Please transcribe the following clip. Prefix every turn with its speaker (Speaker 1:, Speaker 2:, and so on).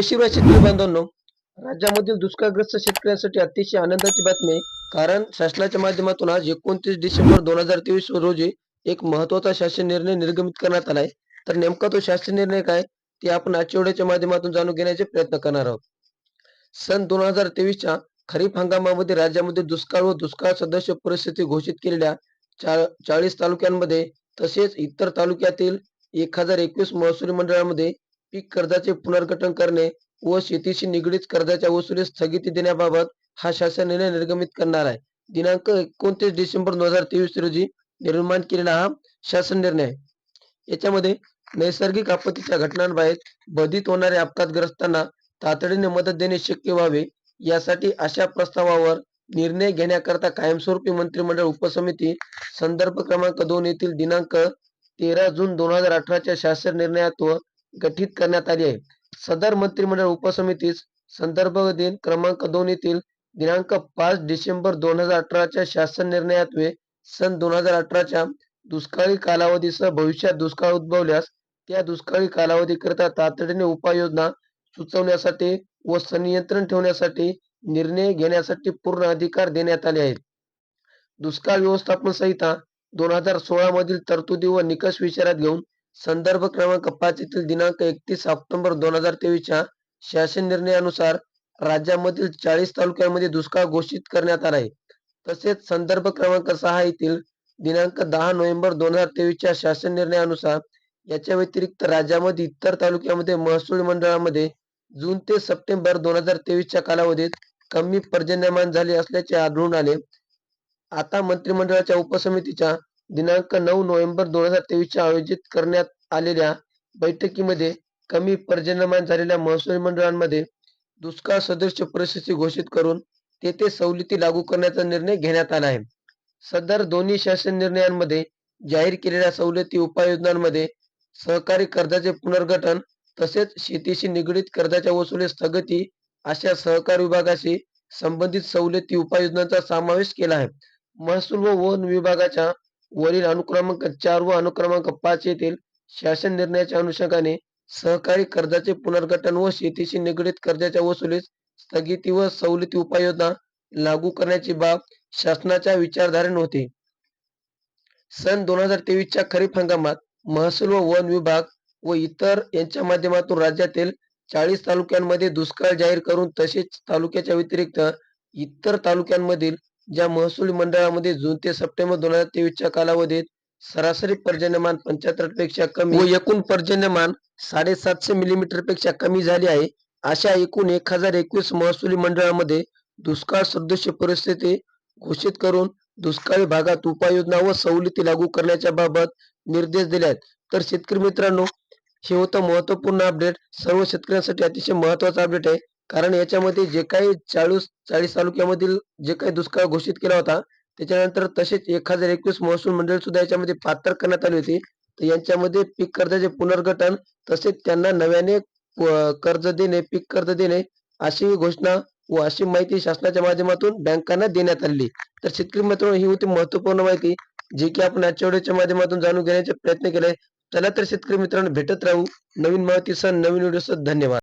Speaker 1: जय शिवराय शेतकरी बांधवांनो राज्यामधील दुष्काळग्रस्त शेतकऱ्यांसाठी अतिशय आनंदाची बातमी आहे. कारण शासनाच्या माध्यमातून आज एकोणतीस डिसेंबर दोन हजार तेवीस रोजी एक महत्त्वाचा शासन निर्णय निर्गमित करण्यात आलाय तर नेमका तो शासन निर्णय काय ते आपण आठवड्याच्या माध्यमातून जाणून घेण्याचे प्रयत्न करणार आहोत. सन दोन हजार तेवीसच्या खरीप हंगामामध्ये राज्यामध्ये दुष्काळ व दुष्काळ सदस्य परिस्थिती घोषित केलेल्या चाळीस तालुक्यांमध्ये तसेच इतर तालुक्यातील एक हजार एकवीस महसुली मंडळामध्ये पीक कर्जाचे पुनर्गठन करणे व शेतीशी निगडीत कर्जाच्या वसुलीस स्थगिती देण्याबाबत हा शासन निर्णय निर्गमित करणार आहे. दिनांक एकोणतीस डिसेंबर दोन हजार तेवीस रोजी निर्माण केलेला हा शासन निर्णय. आहे याच्यामध्ये नैसर्गिक आपत्तीच्या घटनांबाहेर बाधित होणाऱ्या अपघातग्रस्तांना तातडीने मदत देणे शक्य व्हावे यासाठी अशा प्रस्तावावर निर्णय घेण्याकरता कायमस्वरूपी मंत्रिमंडळ उपसमिती संदर्भ क्रमांक दोन येथील दिनांक तेरा जून दोन हजार अठराच्या शासन निर्णयात गठीत करण्यात आली आहे. सदर मंत्रिमंडळ उपसमितीस संदर्भ दिन क्रमांक दोन येथील दिनांक पाच डिसेंबर दोन हजार अठराच्या शासन निर्णयात्वे सन दोन हजार अठराच्या दुष्काळी कालावधीसह भविष्यात दुष्काळ उद्भवल्यास त्या दुष्काळी कालावधीकरिता तातडीने उपाययोजना सुचवण्यासाठी व संनियंत्रण ठेवण्यासाठी निर्णय घेण्यासाठी पूर्ण अधिकार देण्यात आले आहेत. दुष्काळ व्यवस्थापन संहिता दोन हजार सोळा मधील तरतुदी व निकष विचारात घेऊन संदर्भ क्रमांक पाच येथील दिनांक एकतीस ऑक्टोबर दोन हजार तेवीसच्या शासन निर्णयानुसार राज्यामधील चाळीस तालुक्यांमध्ये दुष्काळ घोषित करण्यात आला आहे. तसेच संदर्भ क्रमांक सहा येथील दिनांक दहा नोव्हेंबर दोन हजार तेवीसच्या शासन निर्णयानुसार याच्या व्यतिरिक्त राज्यामध्ये इतर तालुक्यामध्ये महसूल मंडळामध्ये जून ते सप्टेंबर दोन हजार तेवीसच्या कालावधीत कमी पर्जन्यमान झाले असल्याचे आढळून आले. आता मंत्रिमंडळाच्या उपसमितीच्या दिनांक नऊ नोव्हेंबर दोन हजार तेवीसच्या आयोजित करण्यात आलेल्या बैठकीमध्ये कमी पर्जन्यमान झालेल्या महसूल मंडळांमध्ये दुष्काळ सदृश परिस्थिती घोषित करून तेथे सवलती लागू करण्याचा निर्णय घेण्यात आला आहे. सदर दोन्ही शासन निर्णयांमध्ये जाहीर केलेल्या सवलती उपाययोजनांमध्ये सहकारी कर्जाचे पुनर्गठन तसेच शेतीशी निगडीत कर्जाच्या वसुली स्थगिती अशा सहकार विभागाशी संबंधित सवलती उपाययोजनांचा समावेश केला आहे. महसूल व वन विभागाच्या वरील अनुक्रमांक चार व अनुक्रमांक पाच येथील शासन निर्णयाच्या अनुषंगाने सहकारी कर्जाचे पुनर्गठन व शेतीशी निगडीत कर्जाच्या वसुलीस स्थगिती व सवलती उपाययोजना लागू करण्याची बाब शासनाच्या विचारधारेने होती. सन दोन हजार तेवीसच्या खरीप हंगामात महसूल व वन विभाग व इतर यांच्या माध्यमातून राज्यातील चाळीस तालुक्यांमध्ये दुष्काळ जाहीर करून तसेच तालुक्याच्या व्यतिरिक्त इतर तालुक्यांमधील ज्या महसूल मंडळामध्ये जून ते सप्टेंबर दोन हजार तेवीसच्या कालावधीत सरासरी पर्जन्यमान पंच्याहत्तरपेक्षा कमी व एकूण पर्जन्यमान साडेसातशे मिलीमीटरपेक्षा कमी झाले आहे अशा एकूण एक हजार एकवीस महसुली मंडळामध्ये दुष्काळ सदृश परिस्थिती घोषित करून दुष्काळी भागात उपाययोजना व सवलती लागू करण्याच्या बाबत निर्देश दिले आहेत. तर शेतकरी मित्रांनो हे होतं महत्त्वपूर्ण अपडेट सर्व शेतकऱ्यांसाठी अतिशय महत्त्वाचा अपडेट आहे. कारण याच्यामध्ये जे काही चाळीस चाळीस तालुक्यामधील जे काही दुष्काळ घोषित केला होता त्याच्यानंतर तसेच एक हजार एकवीस महसूल मंडळ सुद्धा याच्यामध्ये पात्र करण्यात आली होती. तर यांच्यामध्ये पीक कर्जाचे पुनर्गठन तसेच त्यांना नव्याने कर्ज देणे पीक कर्ज देणे अशी घोषणा व अशी माहिती शासनाच्या माध्यमातून बँकांना देण्यात आली तर शेतकरी मित्रांनो ही होती महत्त्वपूर्ण माहिती जी की आपण आजच्या व्हिडिओच्या माध्यमातून जाणून घेण्याचे प्रयत्न केले. चला तर शेतकरी मित्रांनो भेटत राहू नवीन माहितीसह नवीन व्हिडिओसह. धन्यवाद.